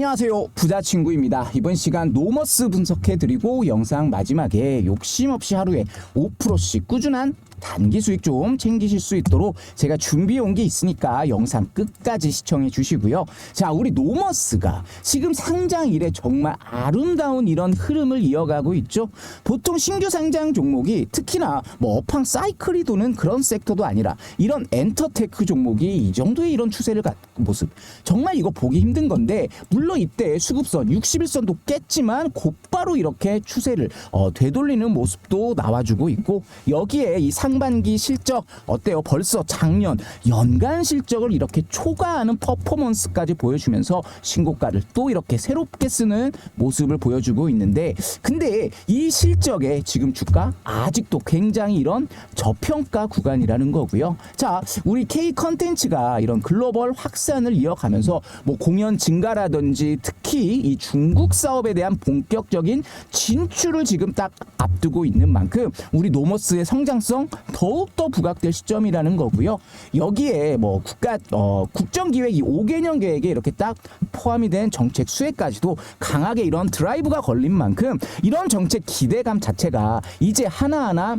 안녕하세요. 부자친구입니다. 이번 시간 노머스 분석해드리고 영상 마지막에 욕심 없이 하루에 5%씩 꾸준한 단기 수익 좀 챙기실 수 있도록 제가 준비해 온 게 있으니까 영상 끝까지 시청해 주시고요. 자 우리 노머스가 지금 상장 이래 정말 아름다운 이런 흐름을 이어가고 있죠. 보통 신규 상장 종목이 특히나 뭐 업황 사이클이 도는 그런 섹터도 아니라 이런 엔터테크 종목이 이 정도의 이런 추세를 갖고 모습. 정말 이거 보기 힘든 건데 물론 이때 수급선 61선도 깼지만 곧바로 이렇게 추세를 어, 되돌리는 모습도 나와주고 있고 여기에 이 상 반기 실적 어때요? 벌써 작년 연간 실적을 이렇게 초과하는 퍼포먼스까지 보여주면서 신고가를 또 이렇게 새롭게 쓰는 모습을 보여주고 있는데 근데 이 실적에 지금 주가 아직도 굉장히 이런 저평가 구간이라는 거고요. 자 우리 K 컨텐츠가 이런 글로벌 확산을 이어가면서 뭐 공연 증가라든지 특히 이 중국 사업에 대한 본격적인 진출을 지금 딱 앞두고 있는 만큼 우리 노머스의 성장성 더욱더 부각될 시점이라는 거고요. 여기에 뭐 국가 어, 국정기획 이 5개년 계획에 이렇게 딱 포함이 된 정책 수혜까지도 강하게 이런 드라이브가 걸린 만큼 이런 정책 기대감 자체가 이제 하나하나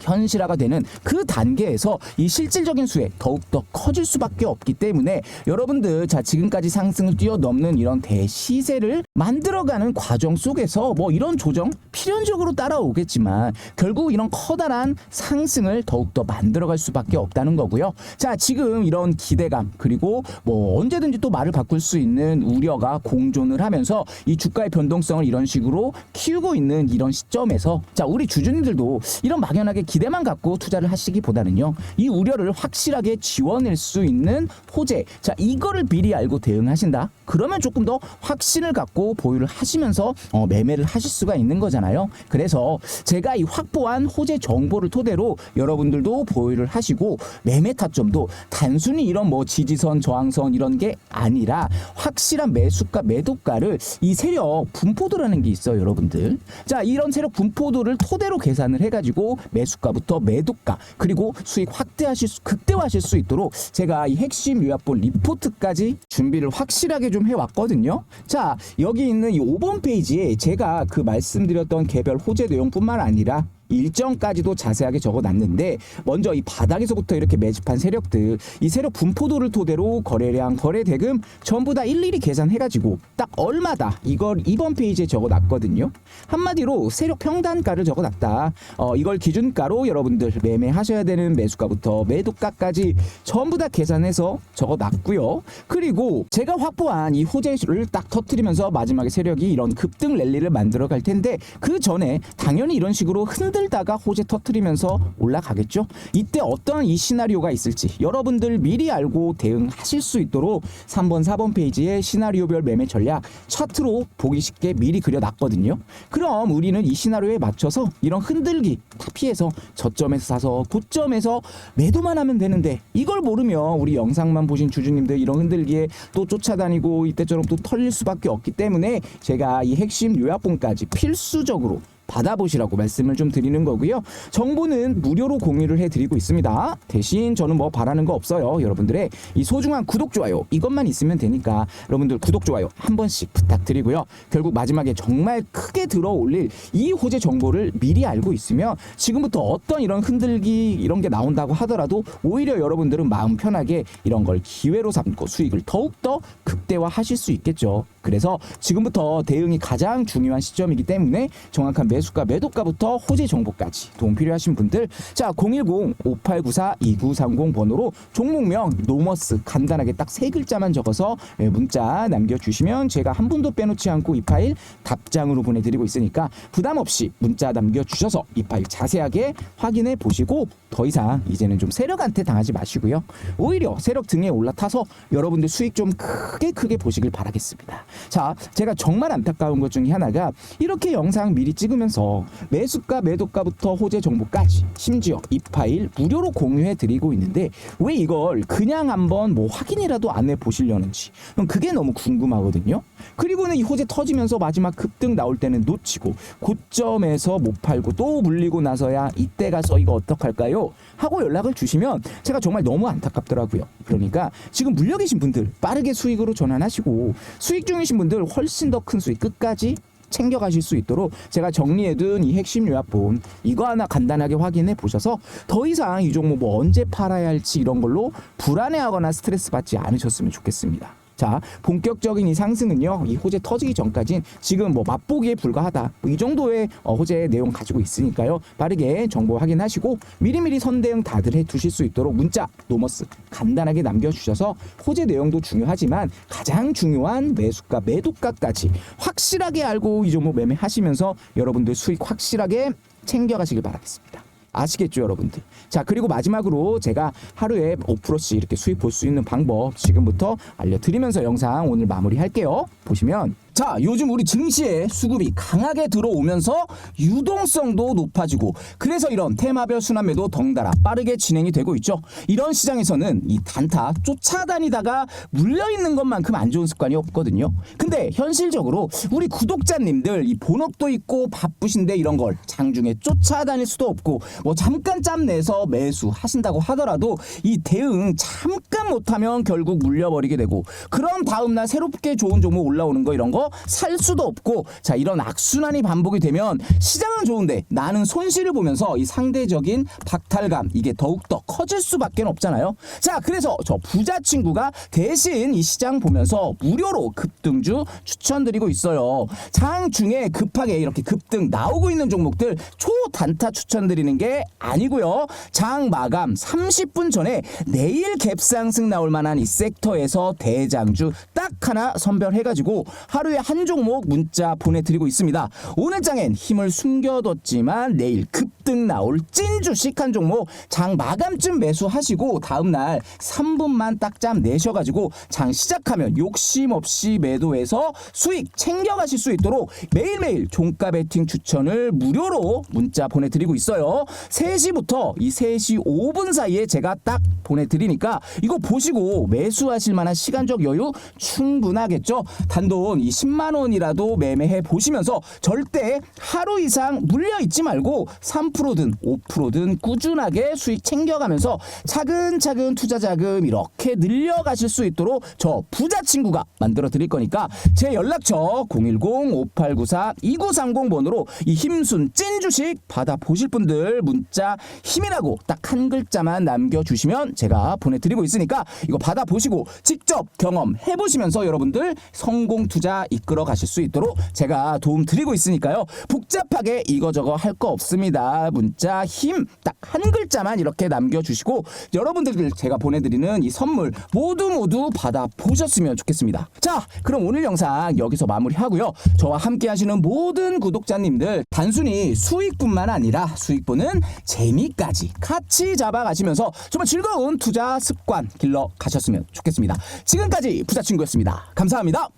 현실화가 되는 그 단계에서 이 실질적인 수혜 더욱더 커질 수밖에 없기 때문에 여러분들 자 지금까지 상승을 뛰어넘는 이런 대시세를 만들어가는 과정 속에서 뭐 이런 조정 필연적으로 따라오겠지만 결국 이런 커다란 상승을 더욱더 만들어갈 수밖에 없다는 거고요. 자 지금 이런 기대감 그리고 뭐 언제든지 또 말을 바꿀 수 있는 우려가 공존을 하면서 이 주가의 변동성을 이런 식으로 키우고 있는 이런 시점에서 자 우리 주주님들도 이런 막연하게 기대만 갖고 투자를 하시기보다는요 이 우려를 확실하게 지워낼 수 있는 호재. 자 이거를 미리 알고 대응하신다 그러면 조금 더 확신을 갖고 보유를 하시면서 어, 매매를 하실 수가 있는 거잖아요. 그래서 제가 이 확보한 호재 정보를 토대로 여러분들도 보유를 하시고 매매 타점도 단순히 이런 뭐 지지선 저항선 이런 게 아니라 확실한 매수가 매도가를 이 세력 분포도라는 게 있어요 여러분들. 자 이런 세력 분포도를 토대로 계산을 해가지고 매수가부터 매도가 그리고 수익 확대하실 수, 극대화하실 수 있도록 제가 이 핵심 요약본 리포트까지 준비를 확실하게 좀 해왔거든요. 자 여기 있는 이 5번 페이지에 제가 그 말씀드렸던 개별 호재 내용뿐만 아니라 일정까지도 자세하게 적어놨는데 먼저 이 바닥에서부터 이렇게 매집한 세력들 이 세력 분포도를 토대로 거래량 거래 대금 전부 다 일일이 계산해가지고 딱 얼마다 이걸 2번 페이지에 적어놨거든요. 한마디로 세력 평단가를 적어놨다. 어, 이걸 기준가로 여러분들 매매하셔야 되는 매수가부터 매도가까지 전부 다 계산해서 적어놨고요. 그리고 제가 확보한 이 호재를 딱 터트리면서 마지막에 세력이 이런 급등 랠리를 만들어 갈 텐데 그 전에 당연히 이런 식으로 흔들다가 호재 터트리면서 올라가겠죠. 이때 어떤 이 시나리오가 있을지 여러분들 미리 알고 대응하실 수 있도록 3번, 4번 페이지에 시나리오별 매매 전략 차트로 보기 쉽게 미리 그려놨거든요. 그럼 우리는 이 시나리오에 맞춰서 이런 흔들기 다 피해서 저점에서 사서 고점에서 매도만 하면 되는데 이걸 모르면 우리 영상만 보신 주주님들 이런 흔들기에 또 쫓아다니고 이때처럼 또 털릴 수밖에 없기 때문에 제가 이 핵심 요약본까지 필수적으로 받아보시라고 말씀을 좀 드리는 거고요. 정보는 무료로 공유를 해드리고 있습니다. 대신 저는 뭐 바라는 거 없어요. 여러분들의 이 소중한 구독, 좋아요 이것만 있으면 되니까 여러분들 구독, 좋아요 한 번씩 부탁드리고요. 결국 마지막에 정말 크게 들어 올릴 이 호재 정보를 미리 알고 있으면 지금부터 어떤 이런 흔들기 이런 게 나온다고 하더라도 오히려 여러분들은 마음 편하게 이런 걸 기회로 삼고 수익을 더욱더 극대화하실 수 있겠죠. 그래서 지금부터 대응이 가장 중요한 시점이기 때문에 정확한 매수가 매도가부터 호재 정보까지 도움 필요하신 분들 자 010-5894-2930 번호로 종목명 노머스 간단하게 딱 세 글자만 적어서 예, 문자 남겨주시면 제가 한 분도 빼놓지 않고 이 파일 답장으로 보내드리고 있으니까 부담 없이 문자 남겨주셔서 이 파일 자세하게 확인해 보시고 더 이상 이제는 좀 세력한테 당하지 마시고요. 오히려 세력 등에 올라타서 여러분들 수익 좀 크게 크게 보시길 바라겠습니다 자 제가 정말 안타까운 것 중에 하나가 이렇게 영상 미리 찍으면서 매수가 매도가부터 호재 정보까지 심지어 이 파일 무료로 공유해 드리고 있는데 왜 이걸 그냥 한번 뭐 확인이라도 안 해 보시려는지. 그게 너무 궁금하거든요. 그리고는 이 호재 터지면서 마지막 급등 나올 때는 놓치고 고점에서 못 팔고 또 물리고 나서야 이때 가서 이거 어떡할까요? 하고 연락을 주시면 제가 정말 너무 안타깝더라고요. 그러니까 지금 물려 계신 분들 빠르게 수익으로 전환하시고 수익 중 이신 분들 훨씬 더 큰 수익 끝까지 챙겨가실 수 있도록 제가 정리해둔 이 핵심 요약본 이거 하나 간단하게 확인해 보셔서 더 이상 이 종목 뭐 언제 팔아야 할지 이런 걸로 불안해하거나 스트레스 받지 않으셨으면 좋겠습니다. 자, 본격적인 이 상승은요, 이 호재 터지기 전까진 지금 뭐 맛보기에 불과하다. 뭐이 정도의 어, 호재 내용 가지고 있으니까요. 빠르게 정보 확인하시고 미리미리 선대응 다들 해 두실 수 있도록 문자, 노머스 간단하게 남겨주셔서 호재 내용도 중요하지만 가장 중요한 매수가, 매도가까지 확실하게 알고 이 종목 매매하시면서 여러분들 수익 확실하게 챙겨가시길 바라겠습니다. 아시겠죠, 여러분들? 자, 그리고 마지막으로 제가 하루에 5%씩 이렇게 수익 볼 수 있는 방법 지금부터 알려드리면서 영상 오늘 마무리할게요. 보시면 자, 요즘 우리 증시에 수급이 강하게 들어오면서 유동성도 높아지고 그래서 이런 테마별 순환매도 덩달아 빠르게 진행이 되고 있죠. 이런 시장에서는 이 단타 쫓아다니다가 물려 있는 것만큼 안 좋은 습관이 없거든요. 근데 현실적으로 우리 구독자님들 이 본업도 있고 바쁘신데 이런 걸 장중에 쫓아다닐 수도 없고 뭐 잠깐 짬 내서 매수 하신다고 하더라도 이 대응 잠깐 못하면 결국 물려버리게 되고 그럼 다음날 새롭게 좋은 종목 올라오는 거 이런 거 살 수도 없고 자 이런 악순환이 반복이 되면 시장은 좋은데 나는 손실을 보면서 이 상대적인 박탈감 이게 더욱더 커질 수밖에 없잖아요. 자 그래서 저 부자 친구가 대신 이 시장 보면서 무료로 급등주 추천드리고 있어요. 장중에 급하게 이렇게 급등 나오고 있는 종목들 초단타 추천드리는 게 아니고요. 장 마감 30분 전에 내일 갭상 승 나올 만한 이 섹터에서 대장주 딱 하나 선별해가지고 하루에 한 종목 문자 보내드리고 있습니다. 오늘 장엔 힘을 숨겨뒀지만 내일 급등 나올 찐 주식 한 종목 장 마감쯤 매수하시고 다음날 3분만 딱짬 내셔가지고 장 시작하면 욕심 없이 매도해서 수익 챙겨가실 수 있도록 매일매일 종가 베팅 추천을 무료로 문자 보내드리고 있어요. 3시부터 이 3시 5분 사이에 제가 딱 보내드리니까 이거 보시고 매수하실 만한 시간적 여유 충분하겠죠. 단돈 이 10만 원이라도 매매해 보시면서 절대 하루 이상 물려 있지 말고 3%든 5%든 꾸준하게 수익 챙겨가면서 차근차근 투자 자금 이렇게 늘려가실 수 있도록 저 부자 친구가 만들어 드릴 거니까 제 연락처 010-5894-2930번으로 이 힘순 찐 주식 받아 보실 분들 문자 힘이라고 딱 한 글자만 남겨주시면 제가 보내드리고 있으 니까 이거 받아 보시고 직접 경험해 보시면서 여러분들 성공 투자 이끌어 가실 수 있도록 제가 도움 드리고 있으니까요. 복잡하게 이거저거 할 거 없습니다. 문자 힘 딱 한 글자만 이렇게 남겨주시고 여러분들 제가 보내드리는 이 선물 모두 모두 받아 보셨으면 좋겠습니다. 자 그럼 오늘 영상 여기서 마무리하고요. 저와 함께 하시는 모든 구독자님들 단순히 수익뿐만 아니라 수익보는 재미까지 같이 잡아가시면서 정말 즐거운 투자 습관 길러 가셨으면 좋겠습니다. 지금까지 부자친구였습니다. 감사합니다